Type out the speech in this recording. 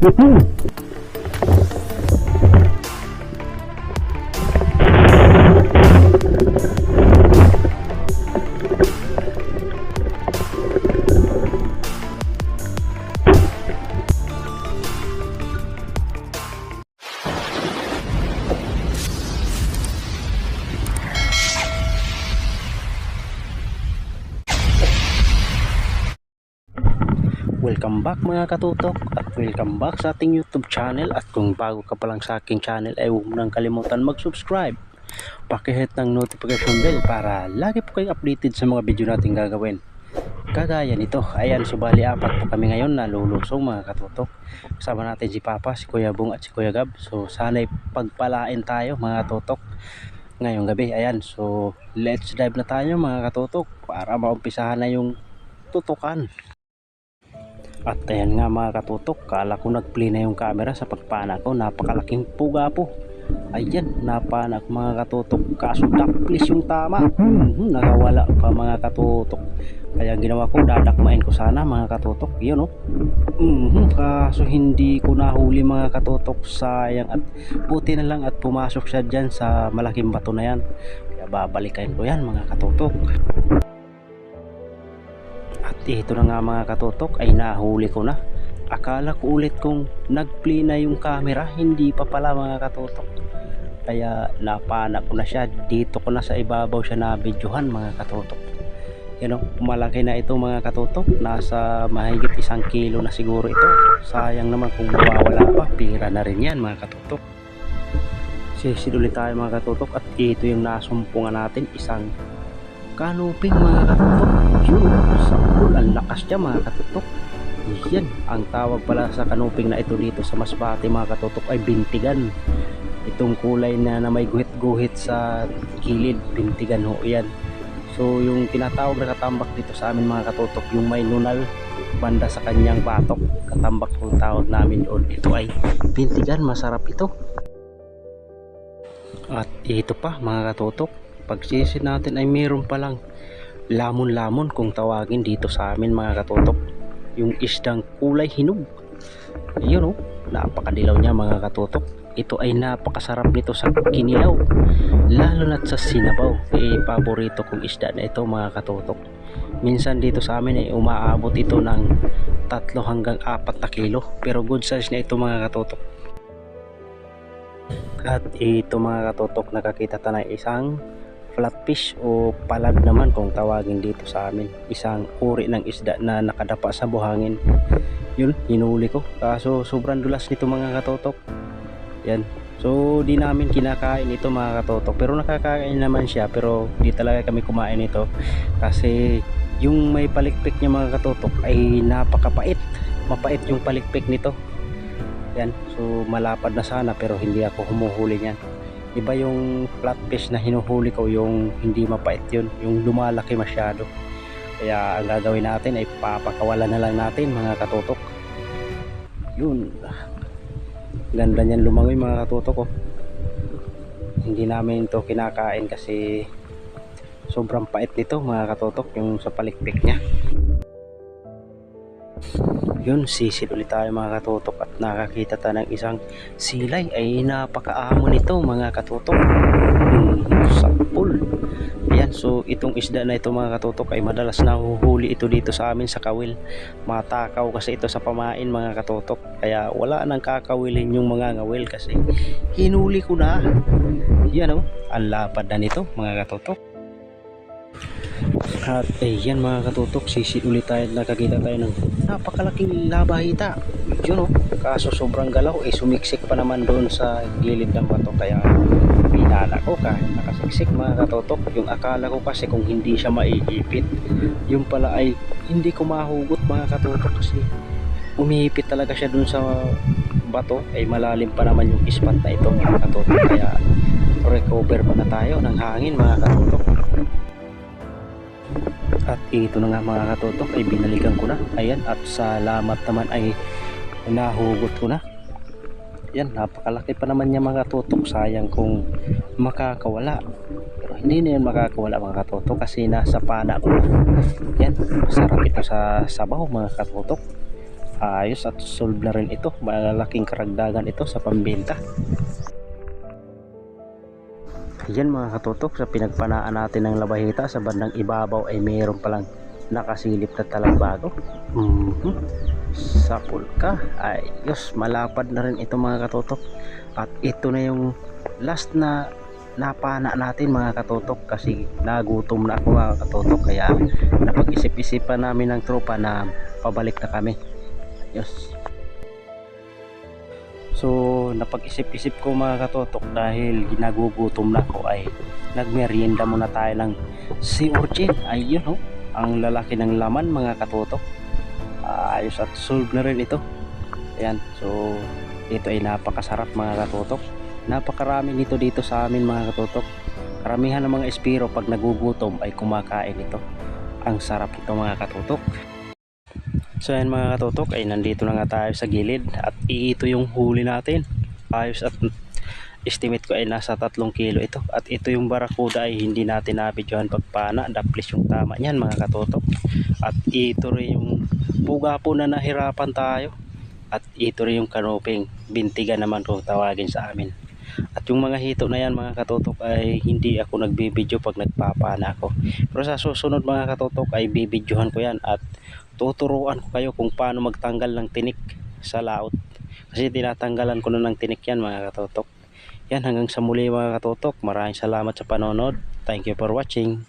Depois, Welcome back mga katutok at welcome back sa ating YouTube channel. At kung bago ka pa lang sa aking channel ay huwag nang kalimutan mag-subscribe. Pakihit ng notification bell para lagi po kayong updated sa mga video natin gagawin. Kagaya nito ayan subali apat po kami ngayon na lulusong mga katutok. Kasama natin si Papa, si Kuya Bung at si Kuya Gab. So sana'y pagpalain tayo mga katutok ngayong gabi. Ayan so let's dive na tayo mga katutok para maumpisahan na yung tutukan at ayan nga mga katutok, kala ko nag-play na yung camera sa pagpana ko. Napakalaking puga po. Ayan, napanak mga katutok. Kaso dakplis yung tama. Mhm, nakawala pa mga katutok. Kaya ginawa ko, dadakmain ko sana mga katutok. Yun oh. Mhm, kaso hindi ko nahuli mga katutok. Sayang at buti na lang at pumasok siya dyan sa malaking bato na yan. Kaya babalikan ko yan mga katutok. At ito na nga mga katutok ay nahuli ko na. Akala ko ulit kung nag-play na yung camera, hindi pa pala mga katutok. Kaya napana ko na siya, dito ko na sa ibabaw siya na videohan mga katutok. Yan o, malaki na ito mga katutok, nasa mahigit isang kilo na siguro ito. Sayang naman kung mawawala pa, pira na rin yan mga katutok. Sisid ulit tayo mga katutok at ito yung nasumpungan natin, isang kanuping mga katutok yun sa pool ang lakas niya mga katutok. Yan ang tawag pala sa kanuping na ito dito sa Masbate mga katutok ay bintigan. Itong kulay na, na may guhit-guhit sa kilid bintigan ho yan. So yung tinatawag na katambak dito sa amin mga katutok yung may nunal banda sa kanyang batok. Katambak yung tawag namin doon. Ito ay bintigan masarap ito. At ito pa mga katutok pagsisid natin ay meron palang lamon-lamon kung tawagin dito sa amin mga katutok yung isdang kulay hinog. Yun oh. Napakadilaw niya mga katutok ito ay napakasarap nito sa kinilaw lalo na't sa sinabaw. Eh paborito kong isda na ito mga katutok minsan dito sa amin ay umaabot ito ng tatlo hanggang apat na kilo. Pero good size na ito mga katutok at ito mga katutok nakakita tayo ng isang flatfish o palad naman kung tawagin dito sa amin. Isang uri ng isda na nakadapa sa buhangin. Yun hinuli ko. Kaso sobrang dulas nito mga katotok. Yan. So di namin kinakain ito mga katotok. Pero nakakain naman siya pero di talaga kami kumain ito kasi yung may palikpik niya mga katotok ay napakapait. Mapait yung palikpik nito. Yan. So malapad na sana pero hindi ako humuhuli niyan iba yung flatfish na hinuhuli ko yung hindi mapait yun yung lumalaki masyado. Kaya ang gagawin natin ay papakawalan na lang natin mga katutok. Yun. Ganda niyan lumangoy mga katutok oh. hindi namin to kinakain kasi sobrang pait nito mga katutok yung sa palikpik niya yun sisid ulit tayo mga katutok at nakakita tayo ng isang silay. Ay napakaamo nito mga katutok. Hmm, sa pool. Ayan so itong isda na ito mga katutok ay madalas nahuhuli ito dito sa amin sa kawil. Matakaw kasi ito sa pamain mga katutok. Kaya wala nang kakawilin yung mga ngawil kasi hinuli ko na. Yan o oh, ang lapad na nito mga katutok at ayan mga katutok, sisi ulit tayo nakakita tayo ng napakalaking labahita. Yun oh, kaso sobrang galaw eh sumiksik pa naman doon sa gilid ng bato. Kaya pinala ko kahit nakasiksik mga katutok. Yung akala ko kasi kung hindi siya maiipit, yung pala ay hindi ko mahugot mga katutok. Kasi umiipit talaga siya doon sa bato. Ay malalim pa naman yung ispat na ito mga katutok. Kaya recover pa na tayo ng hangin mga katutok. at ito na nga mga katutok ay binalikan ko na. Ayan at salamat naman ay nahugot ko na. Yan napakalaki pa naman niya mga katutok sayang kung makakawala. Pero hindi na yan makakawala mga katutok kasi nasa pana ko na. Yan masarap ito sa sabaw mga katutok ayos at solve na rin ito. Malaking karagdagan ito sa pambenta yan mga katutok sa pinagpanaan natin ng labahita sa bandang ibabaw ay mayroon palang nakasilip na talagbago Mhm. sa pulka ayos malapad na rin ito mga katutok. At ito na yung last na napana natin mga katutok kasi nagutom na ako mga katutok. Kaya napag-isip-isipan namin ng tropa na pabalik na kami. Yes so napag-isip-isip ko mga katotok dahil ginagugutom na ako ay nagmerienda muna tayo ng sea urchin ayun oh ang lalaki ng laman mga katotok. Ayos at solve na rin ito. Ayan so ito ay napakasarap mga katotok. Napakarami nito dito sa amin mga katotok. Karamihan ng mga espiro pag nagugutom ay kumakain ito. Ang sarap ito mga katotok. So ayan mga katutok ay nandito na nga tayo sa gilid at ito yung huli natin. Ayos at estimate ko ay nasa 3 kilo ito. At ito yung barakuda ay hindi natin nabidyohan pagpana. Daplis yung tama niyan mga katutok at ito rin yung puga po na nahirapan tayo. At ito rin yung kanoping. Bintigan naman kung tawagin sa amin. At yung mga hito na yan mga katutok ay hindi ako nagbibidyo pag nagpapana ako. Pero sa susunod mga katutok ay bibidyohan ko yan at tuturuan ko kayo kung paano magtanggal ng tinik sa laot kasi tinatanggalan ko na ng tinik yan mga katotok yan hanggang sa muli mga katotok maraming salamat sa panonood. Thank you for watching